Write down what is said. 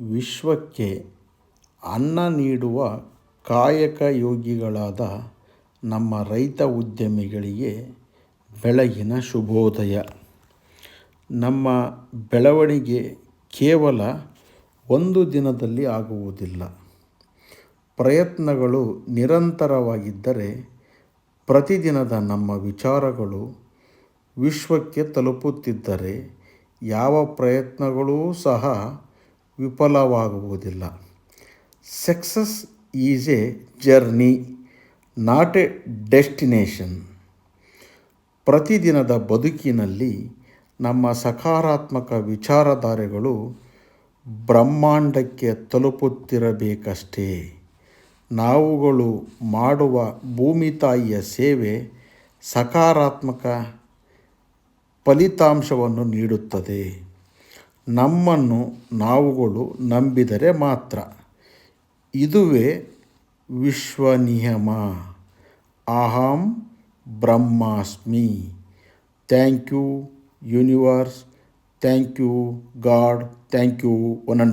ವಿಶ್ವಕ್ಕೆ ಅನ್ನ ನೀಡುವ ಕಾಯಕ ಯೋಗಿಗಳಾದ ನಮ್ಮ ರೈತ ಉದ್ಯಮಿಗಳಿಗೆ ಬೆಳಗಿನ ಶುಭೋದಯ. ನಮ್ಮ ಬೆಳವಣಿಗೆ ಕೇವಲ ಒಂದು ದಿನದಲ್ಲಿ ಆಗುವುದಿಲ್ಲ. ಪ್ರಯತ್ನಗಳು ನಿರಂತರವಾಗಿದ್ದರೆ ಪ್ರತಿದಿನದ ನಮ್ಮ ವಿಚಾರಗಳು ವಿಶ್ವಕ್ಕೆ ತಲುಪುತ್ತಿದ್ದರೆ ಯಾವ ಪ್ರಯತ್ನಗಳೂ ಸಹ ವಿಫಲವಾಗುವುದಿಲ್ಲ. Success is a journey, not a destination. ಪ್ರತಿದಿನದ ಬದುಕಿನಲ್ಲಿ ನಮ್ಮ ಸಕಾರಾತ್ಮಕ ವಿಚಾರಧಾರೆಗಳು ಬ್ರಹ್ಮಾಂಡಕ್ಕೆ ತಲುಪುತ್ತಿರಬೇಕಷ್ಟೇ. ನಾವುಗಳು ಮಾಡುವ ಭೂಮಿ ತಾಯಿಯ ಸೇವೆ ಸಕಾರಾತ್ಮಕ ಫಲಿತಾಂಶವನ್ನು ನೀಡುತ್ತದೆ. ನಮ್ಮನ್ನು ನಾವುಗಳು ನಂಬಿದರೆ ಮಾತ್ರ. ಇದುವೇ ವಿಶ್ವ ನಿಯಮ ಅಹಂ ಬ್ರಹ್ಮಾಸ್ಮಿ. Thank you universe. Thank you god. Thank you one all